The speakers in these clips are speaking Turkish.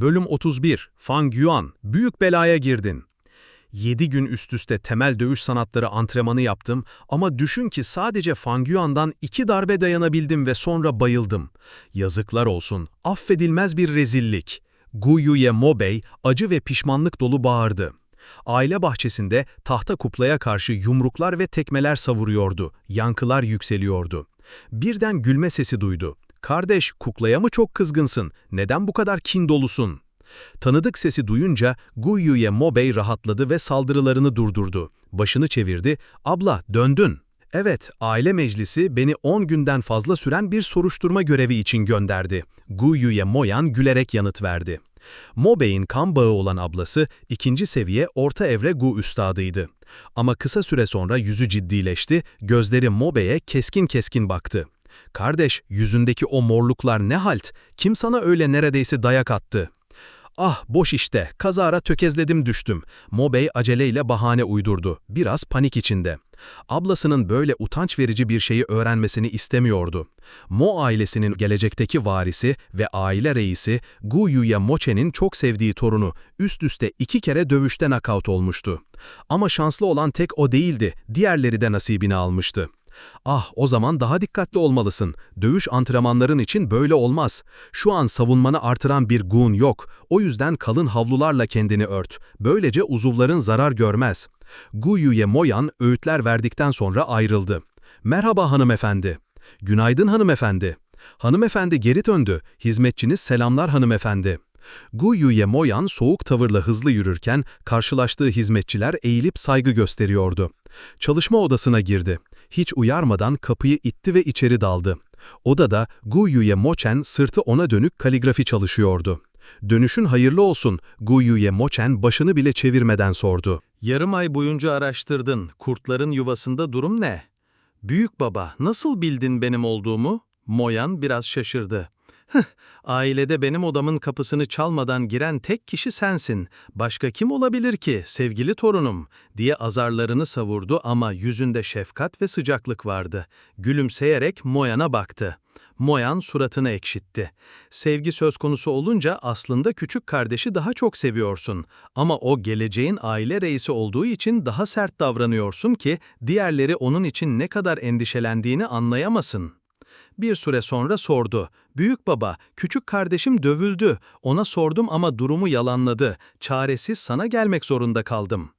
Bölüm 31 Fang Yuan, büyük belaya girdin. 7 gün üst üste temel dövüş sanatları antrenmanı yaptım ama düşün ki sadece Fang Yuan'dan 2 darbe dayanabildim ve sonra bayıldım. Yazıklar olsun, affedilmez bir rezillik. Gu Yuye Mo Bey acı ve pişmanlık dolu bağırdı. Aile bahçesinde tahta kuplaya karşı yumruklar ve tekmeler savuruyordu, yankılar yükseliyordu. Birden gülme sesi duydu. ''Kardeş, kuklaya mı çok kızgınsın? Neden bu kadar kin dolusun?'' Tanıdık sesi duyunca Guyyu'ye Mobey rahatladı ve saldırılarını durdurdu. Başını çevirdi, ''Abla, döndün.'' Evet, aile meclisi beni 10 günden fazla süren bir soruşturma görevi için gönderdi. Guyyu'ye Moyan gülerek yanıt verdi. Mobey'in kan bağı olan ablası ikinci seviye orta evre Gu üstadıydı. Ama kısa süre sonra yüzü ciddileşti, gözleri Mobey'e keskin keskin baktı. Kardeş, yüzündeki o morluklar ne halt? Kim sana öyle neredeyse dayak attı? Ah boş işte, kazara tökezledim düştüm. Mobey aceleyle bahane uydurdu, biraz panik içinde. Ablasının böyle utanç verici bir şeyi öğrenmesini istemiyordu. Mo ailesinin gelecekteki varisi ve aile reisi Gu Yuya Moche'nin çok sevdiği torunu üst üste iki kere dövüşte nakavt olmuştu. Ama şanslı olan tek o değildi, diğerleri de nasibini almıştı. Ah o zaman daha dikkatli olmalısın. Dövüş antrenmanların için böyle olmaz. Şu an savunmanı artıran bir gun yok. O yüzden kalın havlularla kendini ört. Böylece uzuvların zarar görmez. Guyu'ye Moyan öğütler verdikten sonra ayrıldı. Merhaba hanımefendi. Günaydın hanımefendi. Hanımefendi geri döndü. Hizmetçiniz selamlar hanımefendi. Guyu'ye Moyan soğuk tavırla hızlı yürürken karşılaştığı hizmetçiler eğilip saygı gösteriyordu. Çalışma odasına girdi hiç uyarmadan kapıyı itti ve içeri daldı. Odada Guyuye Mochen sırtı ona dönük kaligrafi çalışıyordu. Dönüşün hayırlı olsun, Guyuye Mochen başını bile çevirmeden sordu. Yarım ay boyunca araştırdın, kurtların yuvasında durum ne? Büyük baba, nasıl bildin benim olduğumu? Moyan biraz şaşırdı. Ailede benim odamın kapısını çalmadan giren tek kişi sensin. Başka kim olabilir ki, sevgili torunum? diye azarlarını savurdu ama yüzünde şefkat ve sıcaklık vardı. Gülümseyerek Moyan'a baktı. Moyan suratını ekşitti. Sevgi söz konusu olunca aslında küçük kardeşi daha çok seviyorsun. Ama o geleceğin aile reisi olduğu için daha sert davranıyorsun ki diğerleri onun için ne kadar endişelendiğini anlayamasın. Bir süre sonra sordu. Büyük baba, küçük kardeşim dövüldü. Ona sordum ama durumu yalanladı. Çaresiz sana gelmek zorunda kaldım.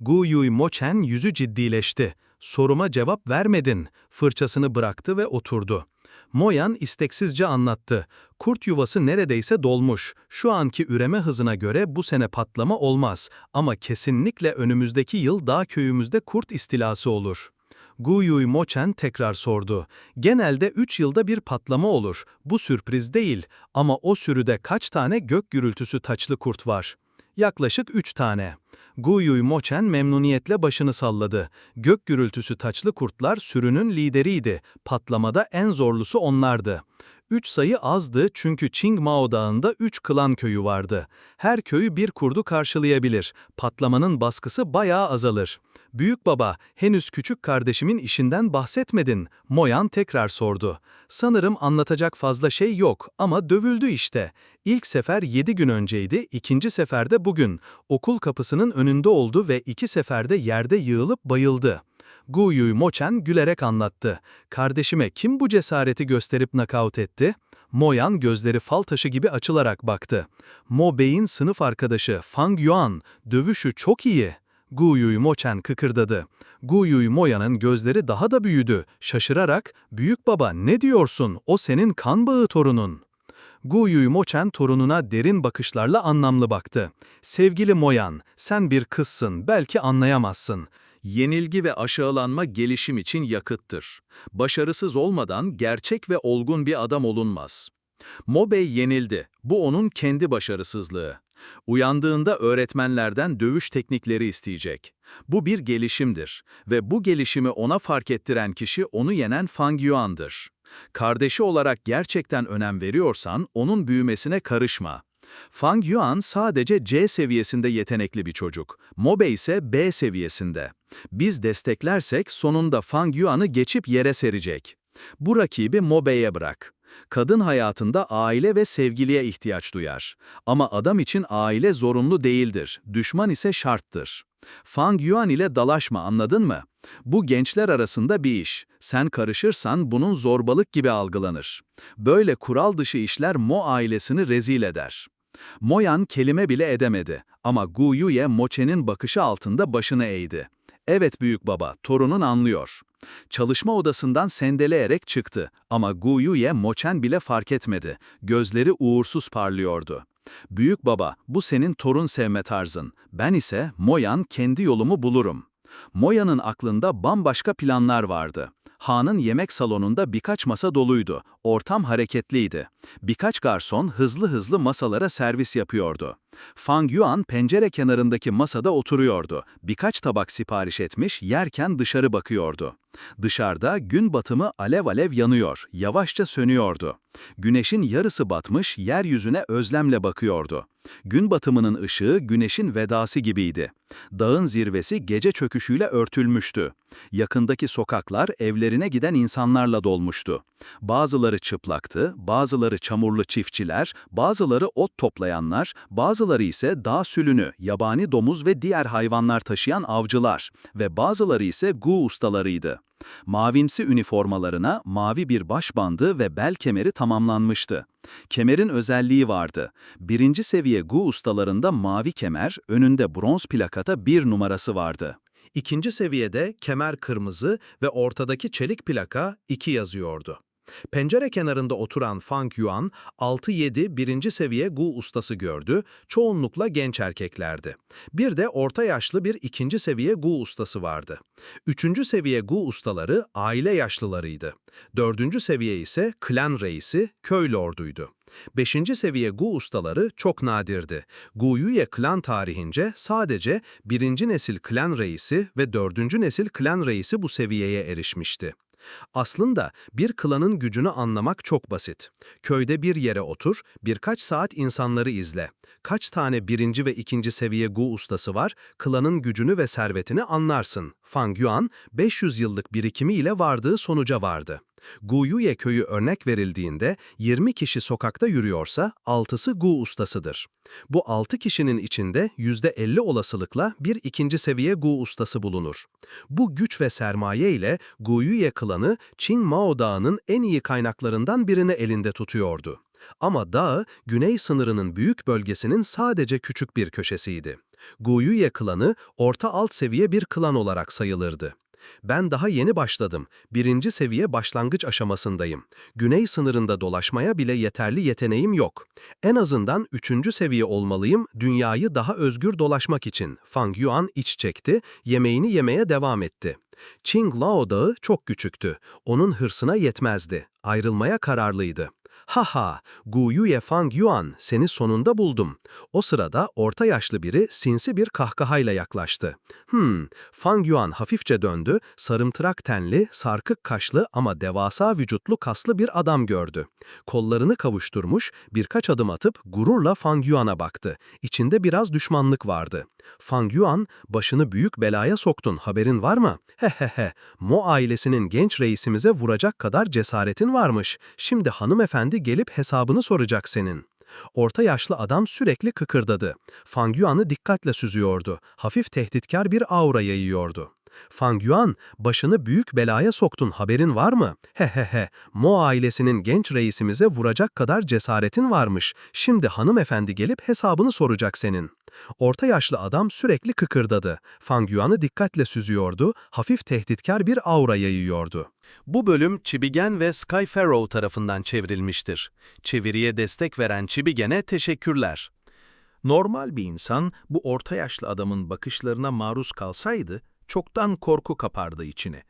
Gu Yui Mochen yüzü ciddileşti. Soruma cevap vermedin. Fırçasını bıraktı ve oturdu. Moyan isteksizce anlattı. Kurt yuvası neredeyse dolmuş. Şu anki üreme hızına göre bu sene patlama olmaz. Ama kesinlikle önümüzdeki yıl dağ köyümüzde kurt istilası olur. Guyuy Mochen tekrar sordu. Genelde 3 yılda bir patlama olur. Bu sürpriz değil ama o sürüde kaç tane gök gürültüsü taçlı kurt var? Yaklaşık 3 tane. Guyuy Mochen memnuniyetle başını salladı. Gök gürültüsü taçlı kurtlar sürünün lideriydi. Patlamada en zorlusu onlardı. Üç sayı azdı çünkü Qingmao Dağı'nda üç klan köyü vardı. Her köyü bir kurdu karşılayabilir. Patlamanın baskısı bayağı azalır. Büyük baba, henüz küçük kardeşimin işinden bahsetmedin. Moyan tekrar sordu. Sanırım anlatacak fazla şey yok ama dövüldü işte. İlk sefer yedi gün önceydi, ikinci seferde bugün. Okul kapısının önünde oldu ve iki seferde yerde yığılıp bayıldı. Gu Yuy Mochen gülerek anlattı. Kardeşime kim bu cesareti gösterip nakavt etti? Moyan gözleri fal taşı gibi açılarak baktı. Mo Bey'in sınıf arkadaşı Fang Yuan, dövüşü çok iyi. Gu Yuy Mochen kıkırdadı. Gu Yuy Moya'nın gözleri daha da büyüdü. Şaşırarak, ''Büyük baba ne diyorsun? O senin kan bağı torunun.'' Gu Yuy Mochen torununa derin bakışlarla anlamlı baktı. ''Sevgili Moyan, sen bir kızsın, belki anlayamazsın. Yenilgi ve aşağılanma gelişim için yakıttır. Başarısız olmadan gerçek ve olgun bir adam olunmaz. Mobey yenildi. Bu onun kendi başarısızlığı. Uyandığında öğretmenlerden dövüş teknikleri isteyecek. Bu bir gelişimdir ve bu gelişimi ona fark ettiren kişi onu yenen Fang Yuan'dır. Kardeşi olarak gerçekten önem veriyorsan onun büyümesine karışma. Fang Yuan sadece C seviyesinde yetenekli bir çocuk. Mobe ise B seviyesinde. Biz desteklersek sonunda Fang Yuan'ı geçip yere serecek. Bu rakibi Mobe'ye bırak. Kadın hayatında aile ve sevgiliye ihtiyaç duyar. Ama adam için aile zorunlu değildir, düşman ise şarttır. Fang Yuan ile dalaşma anladın mı? Bu gençler arasında bir iş. Sen karışırsan bunun zorbalık gibi algılanır. Böyle kural dışı işler Mo ailesini rezil eder. Moyan kelime bile edemedi ama Gu Yuye Moçe'nin bakışı altında başını eğdi. Evet büyük baba, torunun anlıyor. Çalışma odasından sendeleyerek çıktı ama Gu Yuye Moçen bile fark etmedi. Gözleri uğursuz parlıyordu. Büyük baba, bu senin torun sevme tarzın. Ben ise Moyan kendi yolumu bulurum. Moya'nın aklında bambaşka planlar vardı. Han'ın yemek salonunda birkaç masa doluydu. Ortam hareketliydi. Birkaç garson hızlı hızlı masalara servis yapıyordu. Fang Yuan pencere kenarındaki masada oturuyordu. Birkaç tabak sipariş etmiş, yerken dışarı bakıyordu. Dışarıda gün batımı alev alev yanıyor, yavaşça sönüyordu. Güneşin yarısı batmış, yeryüzüne özlemle bakıyordu. Gün batımının ışığı güneşin vedası gibiydi. Dağın zirvesi gece çöküşüyle örtülmüştü. Yakındaki sokaklar evlerine giden insanlarla dolmuştu. Bazıları çıplaktı, bazıları çamurlu çiftçiler, bazıları ot toplayanlar, bazıları ise dağ sülünü, yabani domuz ve diğer hayvanlar taşıyan avcılar ve bazıları ise gu ustalarıydı. Mavimsi üniformalarına mavi bir başbandı ve bel kemeri tamamlanmıştı. Kemerin özelliği vardı. Birinci seviye gu ustalarında mavi kemer, önünde bronz plakata bir numarası vardı. İkinci seviyede kemer kırmızı ve ortadaki çelik plaka 2 yazıyordu. Pencere kenarında oturan Fang Yuan, 6-7 birinci seviye Gu ustası gördü, çoğunlukla genç erkeklerdi. Bir de orta yaşlı bir ikinci seviye Gu ustası vardı. Üçüncü seviye Gu ustaları aile yaşlılarıydı. Dördüncü seviye ise klan reisi, köy lorduydu. Beşinci seviye Gu ustaları çok nadirdi. Gu Yuye klan tarihince sadece birinci nesil klan reisi ve dördüncü nesil klan reisi bu seviyeye erişmişti. Aslında bir klanın gücünü anlamak çok basit. Köyde bir yere otur, birkaç saat insanları izle. Kaç tane birinci ve ikinci seviye Gu ustası var, klanın gücünü ve servetini anlarsın. Fang Yuan, 500 yıllık birikimiyle vardığı sonuca vardı. Guyuye köyü örnek verildiğinde 20 kişi sokakta yürüyorsa 6'sı Gu ustasıdır. Bu 6 kişinin içinde %50 olasılıkla bir ikinci seviye Gu ustası bulunur. Bu güç ve sermaye ile Guyuye klanı Çin Mao Dağı'nın en iyi kaynaklarından birini elinde tutuyordu. Ama dağ, güney sınırının büyük bölgesinin sadece küçük bir köşesiydi. Guyuye klanı orta alt seviye bir klan olarak sayılırdı. Ben daha yeni başladım. Birinci seviye başlangıç aşamasındayım. Güney sınırında dolaşmaya bile yeterli yeteneğim yok. En azından üçüncü seviye olmalıyım dünyayı daha özgür dolaşmak için. Fang Yuan iç çekti, yemeğini yemeye devam etti. Qinglao Dağı çok küçüktü. Onun hırsına yetmezdi. Ayrılmaya kararlıydı. Haha, Gu Yuye Fang Yuan, seni sonunda buldum. O sırada orta yaşlı biri sinsi bir kahkahayla yaklaştı. Hmm, Fang Yuan hafifçe döndü, sarımtırak tenli, sarkık kaşlı ama devasa vücutlu kaslı bir adam gördü. Kollarını kavuşturmuş, birkaç adım atıp gururla Fang Yuan'a baktı. İçinde biraz düşmanlık vardı. Fang Yuan, başını büyük belaya soktun, haberin var mı? Hehehe, Mo ailesinin genç reisimize vuracak kadar cesaretin varmış. Şimdi hanımefendi gelip hesabını soracak senin. Orta yaşlı adam sürekli kıkırdadı. Fang Yuan'ı dikkatle süzüyordu. Hafif tehditkar bir aura yayıyordu. Fang Yuan, başını büyük belaya soktun haberin var mı? Hehehe, Mo ailesinin genç reisimize vuracak kadar cesaretin varmış. Şimdi hanımefendi gelip hesabını soracak senin. Orta yaşlı adam sürekli kıkırdadı. Fang Yuan'ı dikkatle süzüyordu, hafif tehditkar bir aura yayıyordu. Bu bölüm Chibigen ve Sky Farrow tarafından çevrilmiştir. Çeviriye destek veren Chibigen'e teşekkürler. Normal bir insan bu orta yaşlı adamın bakışlarına maruz kalsaydı çoktan korku kapardı içine.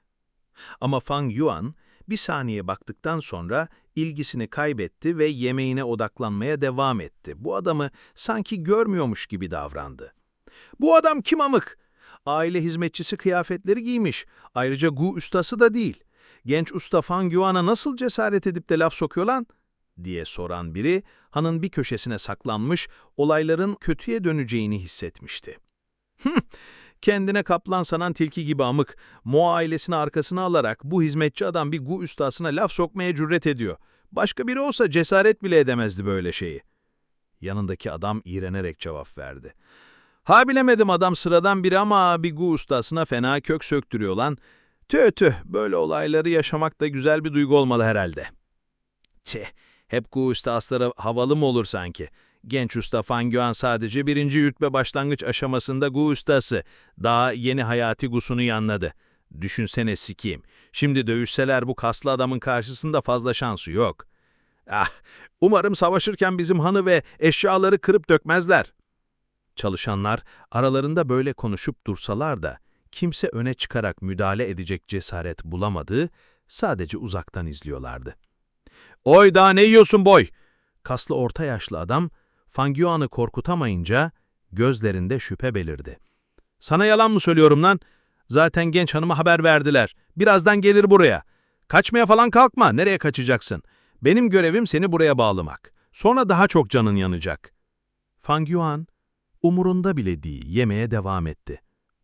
Ama Fang Yuan bir saniye baktıktan sonra ilgisini kaybetti ve yemeğine odaklanmaya devam etti. Bu adamı sanki görmüyormuş gibi davrandı. Bu adam kim amık? Aile hizmetçisi kıyafetleri giymiş. Ayrıca Gu ustası da değil. Genç usta Fang Yuan'a nasıl cesaret edip de laf sokuyor lan? diye soran biri, hanın bir köşesine saklanmış, olayların kötüye döneceğini hissetmişti. Kendine kaplan sanan tilki gibi amık, Mo ailesini arkasına alarak bu hizmetçi adam bir Gu ustasına laf sokmaya cüret ediyor. Başka biri olsa cesaret bile edemezdi böyle şeyi. Yanındaki adam iğrenerek cevap verdi. Ha bilemedim adam sıradan biri ama bir gu ustasına fena kök söktürüyor lan. Tüh tüh böyle olayları yaşamak da güzel bir duygu olmalı herhalde. Tih hep gu ustasları havalı mı olur sanki? Genç usta Fangüan sadece birinci rütbe başlangıç aşamasında gu ustası. Daha yeni hayati gusunu yanladı. Düşünsene sikiyim. Şimdi dövüşseler bu kaslı adamın karşısında fazla şansı yok. Ah, umarım savaşırken bizim hanı ve eşyaları kırıp dökmezler. Çalışanlar aralarında böyle konuşup dursalar da kimse öne çıkarak müdahale edecek cesaret bulamadı, sadece uzaktan izliyorlardı. ''Oy daha ne yiyorsun boy?'' Kaslı orta yaşlı adam, Fangüan'ı korkutamayınca gözlerinde şüphe belirdi. ''Sana yalan mı söylüyorum lan? Zaten genç hanıma haber verdiler. Birazdan gelir buraya. Kaçmaya falan kalkma, nereye kaçacaksın? Benim görevim seni buraya bağlamak. Sonra daha çok canın yanacak.'' Fangüan, umurunda bile değil, yemeye devam etti.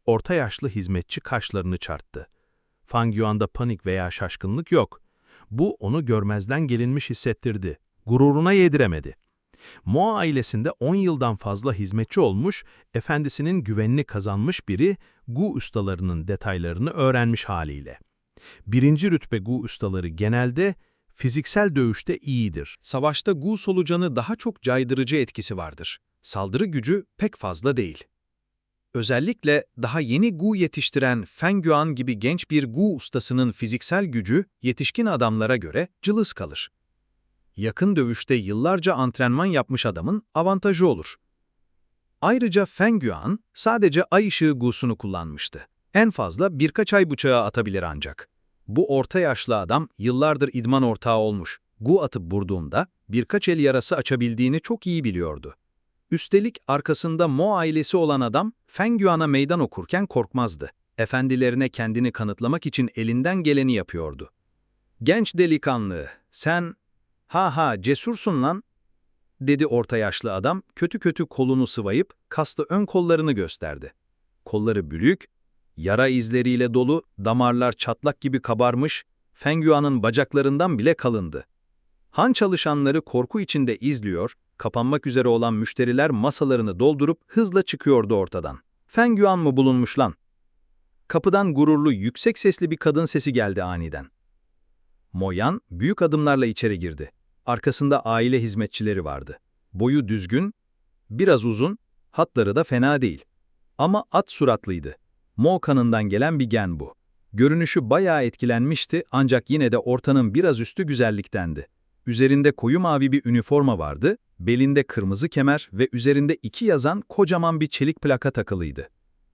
Orta yaşlı hizmetçi kaşlarını çarptı. Fangüan'da panik veya şaşkınlık yok. Bu onu görmezden gelinmiş hissettirdi. Gururuna yediremedi. Moa ailesinde 10 yıldan fazla hizmetçi olmuş, efendisinin güvenini kazanmış biri Gu ustalarının detaylarını öğrenmiş haliyle. Birinci rütbe Gu ustaları genelde fiziksel dövüşte iyidir. Savaşta Gu solucanı daha çok caydırıcı etkisi vardır. Saldırı gücü pek fazla değil. Özellikle daha yeni Gu yetiştiren Feng Yuan gibi genç bir Gu ustasının fiziksel gücü yetişkin adamlara göre cılız kalır. Yakın dövüşte yıllarca antrenman yapmış adamın avantajı olur. Ayrıca Feng Yuan sadece ay ışığı Gu'sunu kullanmıştı. En fazla birkaç ay bıçağı atabilir ancak. Bu orta yaşlı adam yıllardır idman ortağı olmuş. Gu atıp vurduğunda birkaç el yarası açabildiğini çok iyi biliyordu. Üstelik arkasında Mo ailesi olan adam Feng Yuan'a meydan okurken korkmazdı. Efendilerine kendini kanıtlamak için elinden geleni yapıyordu. Genç delikanlı, sen, ha ha cesursun lan, dedi orta yaşlı adam kötü kötü kolunu sıvayıp kaslı ön kollarını gösterdi. Kolları büyük, yara izleriyle dolu, damarlar çatlak gibi kabarmış, Feng Yuan'ın bacaklarından bile kalındı. Han çalışanları korku içinde izliyor, kapanmak üzere olan müşteriler masalarını doldurup hızla çıkıyordu ortadan. Feng Yuan mı bulunmuş lan? Kapıdan gururlu, yüksek sesli bir kadın sesi geldi aniden. Moyan büyük adımlarla içeri girdi. Arkasında aile hizmetçileri vardı. Boyu düzgün, biraz uzun, hatları da fena değil. Ama at suratlıydı. Mo kanından gelen bir gen bu. Görünüşü bayağı etkilenmişti ancak yine de ortanın biraz üstü güzelliktendi. Üzerinde koyu mavi bir üniforma vardı, belinde kırmızı kemer ve üzerinde iki yazan kocaman bir çelik plaka takılıydı.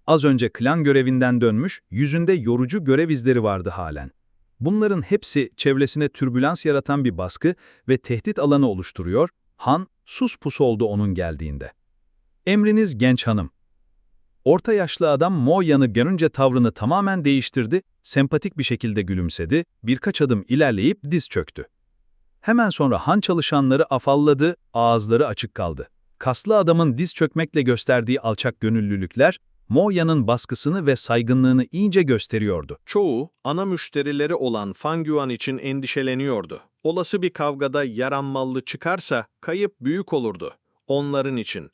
Az önce klan görevinden dönmüş, yüzünde yorucu görev izleri vardı halen. Bunların hepsi çevresine türbülans yaratan bir baskı ve tehdit alanı oluşturuyor, Han sus pus oldu onun geldiğinde. Emriniz genç hanım. Orta yaşlı adam Moyan'ı görünce tavrını tamamen değiştirdi, sempatik bir şekilde gülümsedi, birkaç adım ilerleyip diz çöktü. Hemen sonra han çalışanları afalladı, ağızları açık kaldı. Kaslı adamın diz çökmekle gösterdiği alçak gönüllülükler, Moya'nın baskısını ve saygınlığını iyice gösteriyordu. Çoğu, ana müşterileri olan Fangüan için endişeleniyordu. Olası bir kavgada yaranmallı çıkarsa kayıp büyük olurdu. Onların için.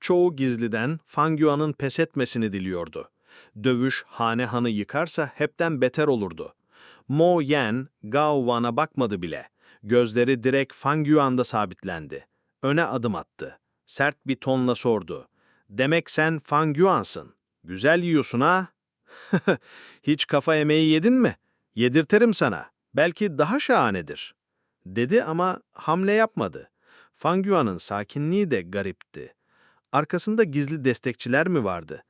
Çoğu gizliden Fangüan'ın pes etmesini diliyordu. Dövüş hane hanı yıkarsa hepten beter olurdu. Mo Yan, Gao Wan'a bakmadı bile. Gözleri direkt Fangüan'da sabitlendi. Öne adım attı. Sert bir tonla sordu. Demek sen Fangüan'sın. Güzel yiyorsun ha? Hiç kafa yemeği yedin mi? Yedirterim sana. Belki daha şahanedir. Dedi ama hamle yapmadı. Fangüan'ın sakinliği de garipti. Arkasında gizli destekçiler mi vardı?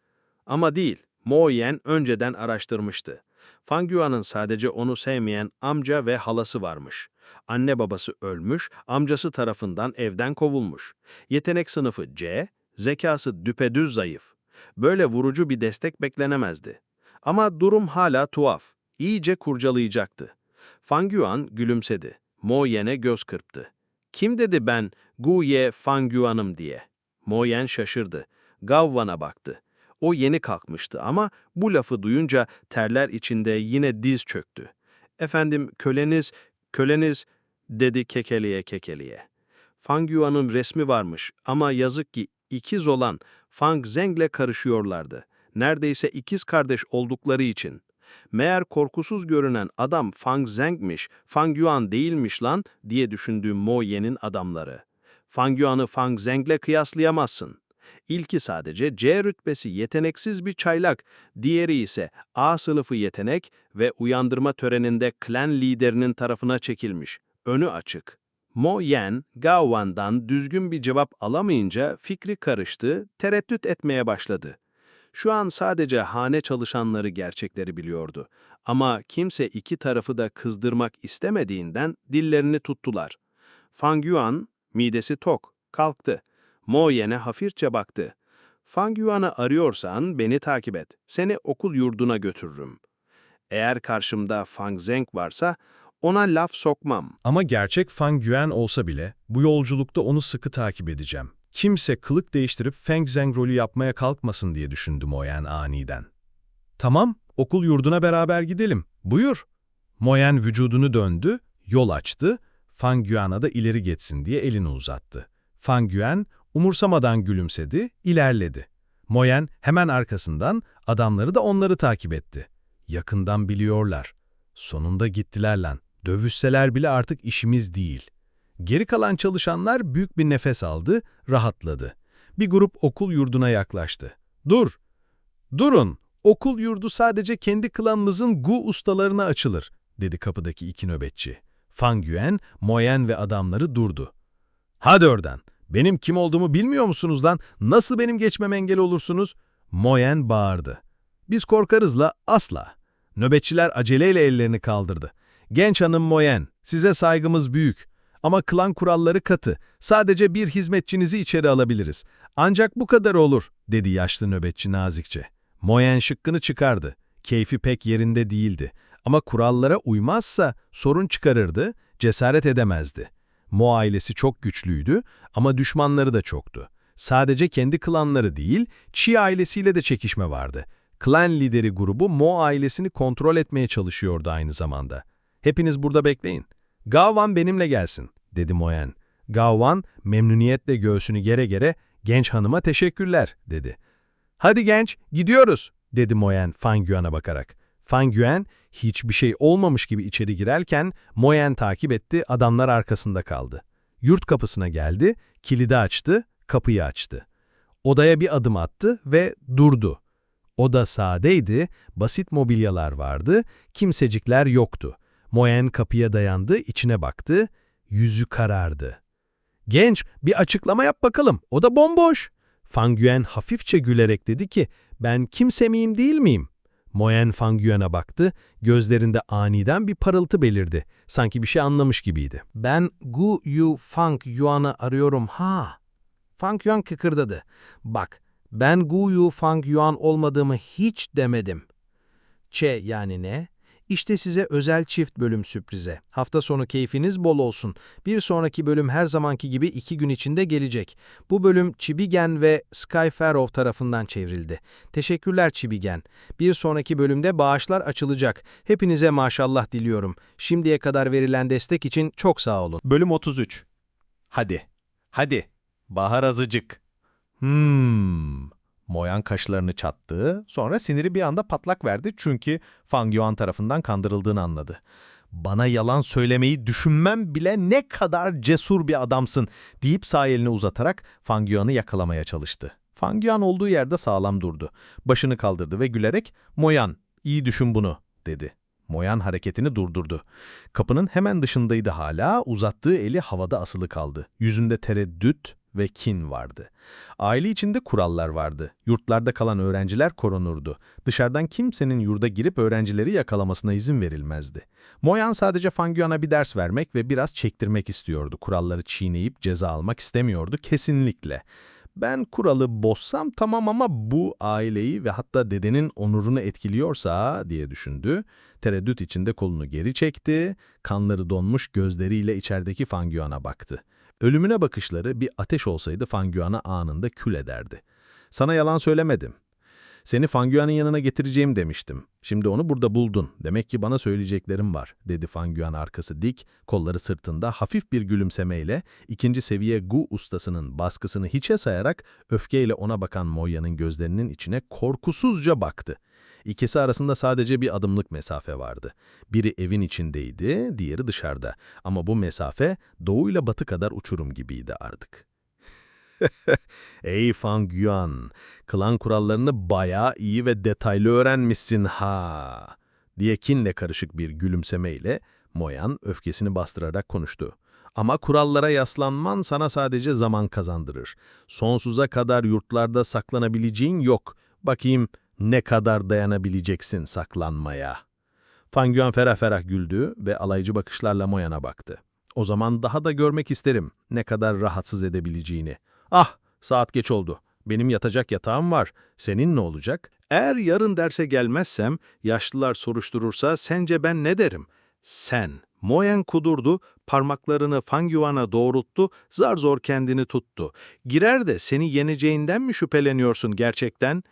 Ama değil, Mo Yen önceden araştırmıştı. Fangüan'ın sadece onu sevmeyen amca ve halası varmış. Anne babası ölmüş, amcası tarafından evden kovulmuş. Yetenek sınıfı C, zekası düpedüz zayıf. Böyle vurucu bir destek beklenemezdi. Ama durum hala tuhaf. İyice kurcalayacaktı. Fangüan gülümsedi. Mo Yen'e göz kırptı. Kim dedi ben Gu Ye Fangüan'ım diye? Mo Yen şaşırdı. Gavvan'a baktı. O yeni kalkmıştı ama bu lafı duyunca terler içinde yine diz çöktü. Efendim köleniz, köleniz dedi kekeliye kekeliye. Fang Yuan'ın resmi varmış ama yazık ki ikiz olan Fang Zeng'le karışıyorlardı. Neredeyse ikiz kardeş oldukları için. Meğer korkusuz görünen adam Fang Zeng'miş, Fang Yuan değilmiş lan diye düşündüğü Mo Yen'in adamları. Fang Yuan'ı Fang Zeng'le kıyaslayamazsın. İlki sadece C rütbesi yeteneksiz bir çaylak, diğeri ise A sınıfı yetenek ve uyandırma töreninde klan liderinin tarafına çekilmiş. Önü açık. Mo Yan, Gao Wan'dan düzgün bir cevap alamayınca fikri karıştı, tereddüt etmeye başladı. Şu an sadece hane çalışanları gerçekleri biliyordu. Ama kimse iki tarafı da kızdırmak istemediğinden dillerini tuttular. Fang Yuan, midesi tok, kalktı. Mo Yen'e hafifçe baktı. Fang Yuan'ı arıyorsan beni takip et. Seni okul yurduna götürürüm. Eğer karşımda Fang Zeng varsa ona laf sokmam. Ama gerçek Fang Yuan olsa bile bu yolculukta onu sıkı takip edeceğim. Kimse kılık değiştirip Feng Zheng rolü yapmaya kalkmasın diye düşündü Moyan aniden. Tamam, okul yurduna beraber gidelim. Buyur. Moyan vücudunu döndü, yol açtı, Fang Yuan'a da ileri geçsin diye elini uzattı. Fang Yuan umursamadan gülümsedi, ilerledi. Moyan hemen arkasından, adamları da onları takip etti. Yakından biliyorlar. Sonunda gittiler lan. Dövüşseler bile artık işimiz değil. Geri kalan çalışanlar büyük bir nefes aldı, rahatladı. Bir grup okul yurduna yaklaştı. Dur! Durun! Okul yurdu sadece kendi klanımızın Gu ustalarına açılır, dedi kapıdaki iki nöbetçi. Fang Yuan, Moyen ve adamları durdu. Hadi oradan! Benim kim olduğumu bilmiyor musunuz lan? Nasıl benim geçmem engel olursunuz? Moyen bağırdı. Biz korkarız la, asla. Nöbetçiler aceleyle ellerini kaldırdı. Genç hanım Moyen, size saygımız büyük. Ama klan kuralları katı. Sadece bir hizmetçinizi içeri alabiliriz. Ancak bu kadar olur, dedi yaşlı nöbetçi nazikçe. Moyen şıkkını çıkardı. Keyfi pek yerinde değildi. Ama kurallara uymazsa sorun çıkarırdı, cesaret edemezdi. Mo ailesi çok güçlüydü ama düşmanları da çoktu. Sadece kendi klanları değil, Çi ailesiyle de çekişme vardı. Klan lideri grubu Mo ailesini kontrol etmeye çalışıyordu aynı zamanda. Hepiniz burada bekleyin. Gaowan benimle gelsin, dedi Moyen. Gaowan memnuniyetle göğsünü gere gere genç hanıma teşekkürler, dedi. Hadi genç, gidiyoruz, dedi Moyen Yuan'a bakarak. Yuan hiçbir şey olmamış gibi içeri girerken Moyen takip etti, adamlar arkasında kaldı. Yurt kapısına geldi, kilidi açtı, kapıyı açtı. Odaya bir adım attı ve durdu. Oda sadeydi, basit mobilyalar vardı, kimsecikler yoktu. Moyen kapıya dayandı, içine baktı, yüzü karardı. Genç, bir açıklama yap bakalım, o da bomboş. Fang Yuan hafifçe gülerek dedi ki, ben kimse miyim değil miyim? Moyen Fang Yuan'a baktı, gözlerinde aniden bir parıltı belirdi. Sanki bir şey anlamış gibiydi. Ben Gu Yu Fang Yuan'ı arıyorum ha. Fang Yuan kıkırdadı. Bak, ben Gu Yu Fang Yuan olmadığımı hiç demedim. Çe yani ne? İşte size özel çift bölüm sürprize. Hafta sonu keyfiniz bol olsun. Bir sonraki bölüm her zamanki gibi iki gün içinde gelecek. Bu bölüm Chibigen ve Sky Farrow tarafından çevrildi. Teşekkürler Chibigen. Bir sonraki bölümde bağışlar açılacak. Hepinize maşallah diliyorum. Şimdiye kadar verilen destek için çok sağ olun. Bölüm 33. Hadi, hadi, bahar azıcık. Hmm. Moyan kaşlarını çattı, sonra siniri bir anda patlak verdi çünkü Fang Yuan tarafından kandırıldığını anladı. Bana yalan söylemeyi düşünmem bile ne kadar cesur bir adamsın deyip sağ elini uzatarak Fang Yuan'ı yakalamaya çalıştı. Fang Yuan olduğu yerde sağlam durdu. Başını kaldırdı ve gülerek ''Moyan, iyi düşün bunu.'' dedi. Moyan hareketini durdurdu. Kapının hemen dışındaydı hala, uzattığı eli havada asılı kaldı. Yüzünde tereddüt ve kin vardı. Aile içinde kurallar vardı. Yurtlarda kalan öğrenciler korunurdu. Dışarıdan kimsenin yurda girip öğrencileri yakalamasına izin verilmezdi. Moyan sadece Fangyuan'a bir ders vermek ve biraz çektirmek istiyordu. Kuralları çiğneyip ceza almak istemiyordu kesinlikle. Ben kuralı bozsam tamam ama bu aileyi ve hatta dedenin onurunu etkiliyorsa diye düşündü. Tereddüt içinde kolunu geri çekti, kanları donmuş gözleriyle içerideki Fangyuan'a baktı. Ölümüne bakışları bir ateş olsaydı Fangyuan'ı anında kül ederdi. Sana yalan söylemedim. Seni Fangyuan'ın yanına getireceğim demiştim. Şimdi onu burada buldun. Demek ki bana söyleyeceklerim var, dedi Fangyuan arkası dik, kolları sırtında hafif bir gülümsemeyle ikinci seviye Gu ustasının baskısını hiçe sayarak öfkeyle ona bakan Moya'nın gözlerinin içine korkusuzca baktı. İkisi arasında sadece bir adımlık mesafe vardı. Biri evin içindeydi, diğeri dışarıda. Ama bu mesafe doğuyla batı kadar uçurum gibiydi artık. Ey Fang Yuan, klan kurallarını bayağı iyi ve detaylı öğrenmişsin ha, diye kinle karışık bir gülümsemeyle Moyan öfkesini bastırarak konuştu. Ama kurallara yaslanman sana sadece zaman kazandırır. Sonsuza kadar yurtlarda saklanabileceğin yok. Bakayım ne kadar dayanabileceksin saklanmaya. Fang Yuan ferah ferah güldü ve alaycı bakışlarla Moyan'a baktı. O zaman daha da görmek isterim ne kadar rahatsız edebileceğini. Ah, saat geç oldu. Benim yatacak yatağım var. Senin ne olacak? Eğer yarın derse gelmezsem, yaşlılar soruşturursa sence ben ne derim? Sen. Moyen kudurdu, parmaklarını Fangyuan'a doğrulttu, zar zor kendini tuttu. Girer de seni yeneceğinden mi şüpheleniyorsun gerçekten?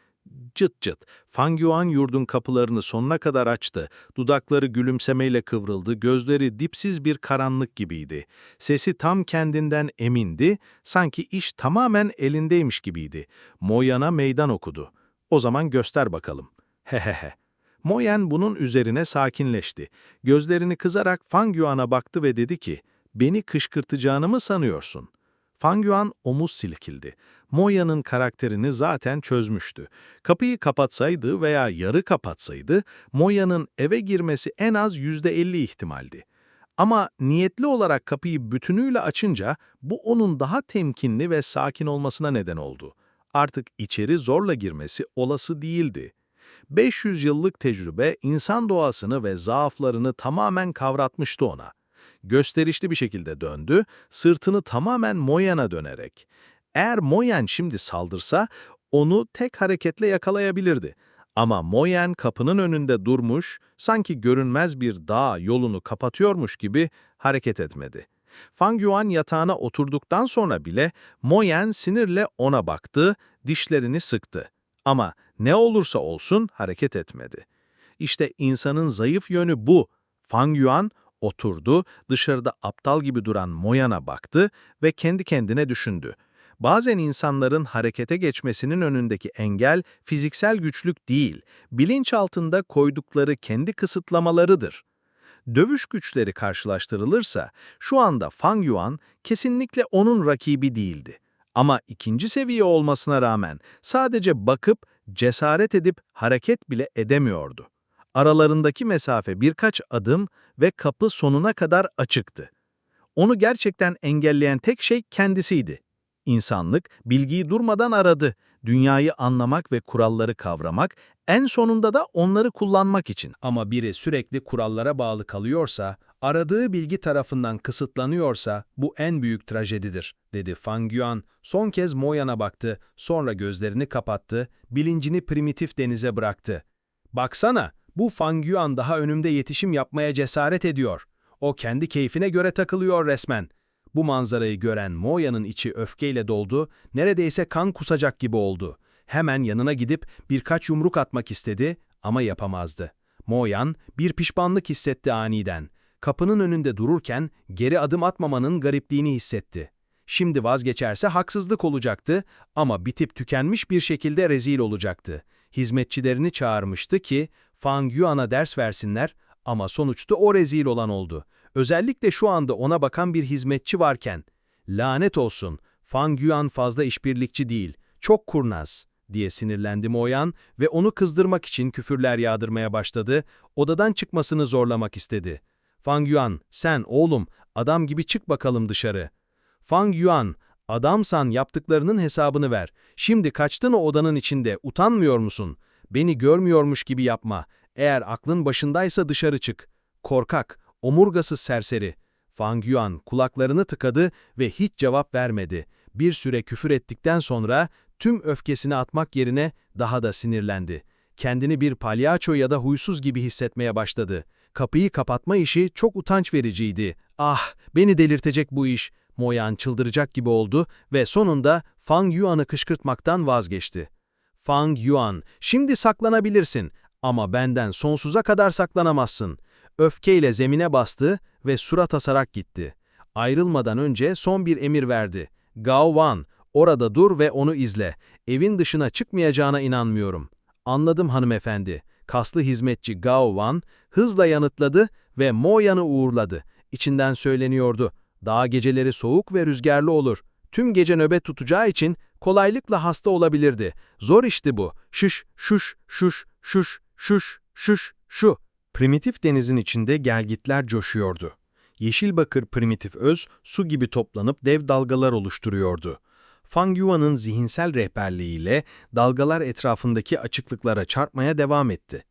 Cıt cıt. Fangyuan yurdun kapılarını sonuna kadar açtı. Dudakları gülümsemeyle kıvrıldı, gözleri dipsiz bir karanlık gibiydi. Sesi tam kendinden emindi, sanki iş tamamen elindeymiş gibiydi. Moyan'a meydan okudu. O zaman göster bakalım. Hehehe. Moyen bunun üzerine sakinleşti. Gözlerini kızarak Fangyuan'a baktı ve dedi ki, ''Beni kışkırtacağını mı sanıyorsun?'' Fangyuan omuz silkildi. Moya'nın karakterini zaten çözmüştü. Kapıyı kapatsaydı veya yarı kapatsaydı, Moya'nın eve girmesi en az %50 ihtimaldi. Ama niyetli olarak kapıyı bütünüyle açınca bu onun daha temkinli ve sakin olmasına neden oldu. Artık içeri zorla girmesi olası değildi. 500 yıllık tecrübe insan doğasını ve zaaflarını tamamen kavratmıştı ona. Gösterişli bir şekilde döndü, sırtını tamamen Moyan'a dönerek. Eğer Moyen şimdi saldırsa, onu tek hareketle yakalayabilirdi. Ama Moyen kapının önünde durmuş, sanki görünmez bir dağ yolunu kapatıyormuş gibi hareket etmedi. Fang Yuan yatağına oturduktan sonra bile Moyen sinirle ona baktı, dişlerini sıktı. Ama ne olursa olsun hareket etmedi. İşte insanın zayıf yönü bu. Fang Yuan oturdu, dışarıda aptal gibi duran Moyan'a baktı ve kendi kendine düşündü. Bazen insanların harekete geçmesinin önündeki engel fiziksel güçlük değil, bilinç altında koydukları kendi kısıtlamalarıdır. Dövüş güçleri karşılaştırılırsa şu anda Fang Yuan kesinlikle onun rakibi değildi. Ama ikinci seviye olmasına rağmen sadece bakıp cesaret edip hareket bile edemiyordu. Aralarındaki mesafe birkaç adım ve kapı sonuna kadar açıktı. Onu gerçekten engelleyen tek şey kendisiydi. İnsanlık bilgiyi durmadan aradı, dünyayı anlamak ve kuralları kavramak, en sonunda da onları kullanmak için. Ama biri sürekli kurallara bağlı kalıyorsa, aradığı bilgi tarafından kısıtlanıyorsa bu en büyük trajedidir, dedi Fang Yuan. Son kez Moyan'a baktı, sonra gözlerini kapattı, bilincini primitif denize bıraktı. Baksana, bu Fang Yuan daha önümde yetişim yapmaya cesaret ediyor. O kendi keyfine göre takılıyor resmen. Bu manzarayı gören Moya'nın içi öfkeyle doldu, neredeyse kan kusacak gibi oldu. Hemen yanına gidip birkaç yumruk atmak istedi ama yapamazdı. Moyan bir pişmanlık hissetti aniden. Kapının önünde dururken geri adım atmamanın garipliğini hissetti. Şimdi vazgeçerse haksızlık olacaktı ama bitip tükenmiş bir şekilde rezil olacaktı. Hizmetçilerini çağırmıştı ki Fang Yuan'a ders versinler ama sonuçta o rezil olan oldu. Özellikle şu anda ona bakan bir hizmetçi varken, lanet olsun, Fang Yuan fazla işbirlikçi değil, çok kurnaz, diye sinirlendi Moyan ve onu kızdırmak için küfürler yağdırmaya başladı, odadan çıkmasını zorlamak istedi. Fang Yuan, sen oğlum, adam gibi çık bakalım dışarı. Fang Yuan, adamsan yaptıklarının hesabını ver. Şimdi kaçtın o odanın içinde, utanmıyor musun? Beni görmüyormuş gibi yapma. Eğer aklın başındaysa dışarı çık. Korkak, omurgasız serseri. Fang Yuan kulaklarını tıkadı ve hiç cevap vermedi. Bir süre küfür ettikten sonra tüm öfkesini atmak yerine daha da sinirlendi. Kendini bir palyaço ya da huysuz gibi hissetmeye başladı. Kapıyı kapatma işi çok utanç vericiydi. Ah, beni delirtecek bu iş. Moyan çıldıracak gibi oldu ve sonunda Fang Yuan'ı kışkırtmaktan vazgeçti. Fang Yuan, şimdi saklanabilirsin ama benden sonsuza kadar saklanamazsın. Öfkeyle zemine bastı ve surat asarak gitti. Ayrılmadan önce son bir emir verdi. Gao Wan, orada dur ve onu izle. Evin dışına çıkmayacağına inanmıyorum. Anladım hanımefendi. Kaslı hizmetçi Gao Wan hızla yanıtladı ve Mo Yan'ı uğurladı. İçinden söyleniyordu. Dağ geceleri soğuk ve rüzgarlı olur. Tüm gece nöbet tutacağı için kolaylıkla hasta olabilirdi. Zor işti bu. Şış, şuş, şuş, şuş, şuş, şuş, şu. Primitif denizin içinde gelgitler coşuyordu. Yeşil bakır primitif öz su gibi toplanıp dev dalgalar oluşturuyordu. Fang Yuan'ın zihinsel rehberliğiyle dalgalar etrafındaki açıklıklara çarpmaya devam etti.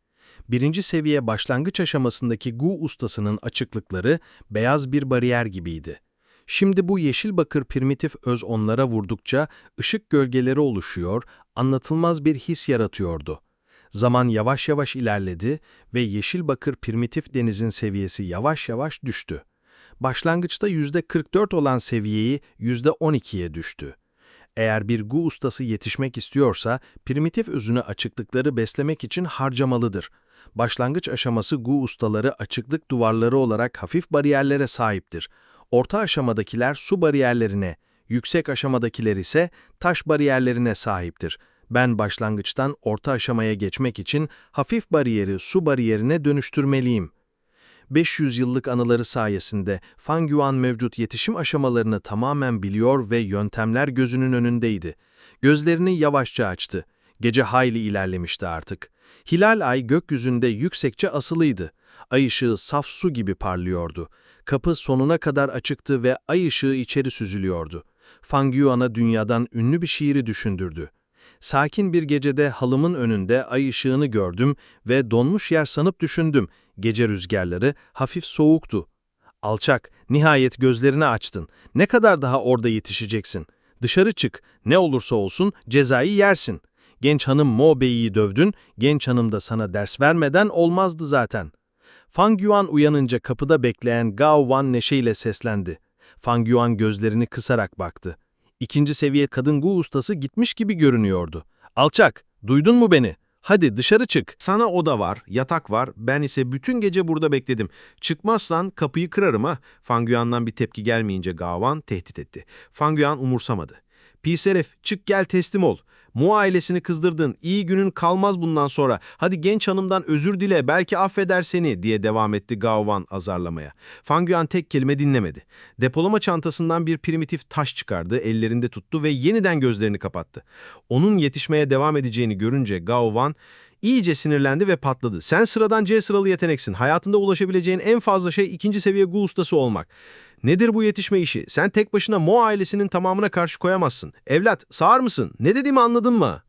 Birinci seviye başlangıç aşamasındaki Gu ustasının açıklıkları beyaz bir bariyer gibiydi. Şimdi bu yeşil bakır primitif öz onlara vurdukça ışık gölgeleri oluşuyor, anlatılmaz bir his yaratıyordu. Zaman yavaş yavaş ilerledi ve yeşil bakır primitif denizin seviyesi yavaş yavaş düştü. Başlangıçta %44 olan seviyeyi %12'ye düştü. Eğer bir Gu ustası yetişmek istiyorsa, primitif özünü açıklıkları beslemek için harcamalıdır. Başlangıç aşaması Gu ustaları açıklık duvarları olarak hafif bariyerlere sahiptir. Orta aşamadakiler su bariyerlerine, yüksek aşamadakiler ise taş bariyerlerine sahiptir. Ben başlangıçtan orta aşamaya geçmek için hafif bariyeri su bariyerine dönüştürmeliyim. 500 yıllık anıları sayesinde Fang Yuan mevcut yetişim aşamalarını tamamen biliyor ve yöntemler gözünün önündeydi. Gözlerini yavaşça açtı. Gece hayli ilerlemişti artık. Hilal ay gökyüzünde yüksekçe asılıydı. Ay ışığı saf su gibi parlıyordu. Kapı sonuna kadar açıktı ve ay ışığı içeri süzülüyordu. Fang Yuan'a dünyadan ünlü bir şiiri düşündürdü. Sakin bir gecede halımın önünde ay ışığını gördüm ve donmuş yer sanıp düşündüm. Gece rüzgarları hafif soğuktu. Alçak, nihayet gözlerini açtın. Ne kadar daha orada yetişeceksin? Dışarı çık, ne olursa olsun cezayı yersin. Genç hanım Mo Bey'i dövdün, genç hanım da sana ders vermeden olmazdı zaten. Fang Yuan uyanınca kapıda bekleyen Gao Wan neşeyle seslendi. Fang Yuan gözlerini kısarak baktı. İkinci seviye kadın Gu ustası gitmiş gibi görünüyordu. Alçak, duydun mu beni? Hadi dışarı çık. Sana oda var, yatak var, ben ise bütün gece burada bekledim. Çıkmazsan kapıyı kırarım ha. Fanguyan'dan bir tepki gelmeyince Gavan tehdit etti. Fanguyan umursamadı. Pis herif, çık gel teslim ol. Mu ailesini kızdırdın, iyi günün kalmaz bundan sonra. Hadi genç hanımdan özür dile, belki affeder seni diye devam etti Gaovan azarlamaya. Fanguyan tek kelime dinlemedi. Depolama çantasından bir primitif taş çıkardı, ellerinde tuttu ve yeniden gözlerini kapattı. Onun yetişmeye devam edeceğini görünce Gaovan iyice sinirlendi ve patladı. Sen sıradan C sıralı yeteneksin. Hayatında ulaşabileceğin en fazla şey ikinci seviye Gu ustası olmak. Nedir bu yetişme işi? Sen tek başına Mo ailesinin tamamına karşı koyamazsın. Evlat, sağır mısın? Ne dediğimi anladın mı?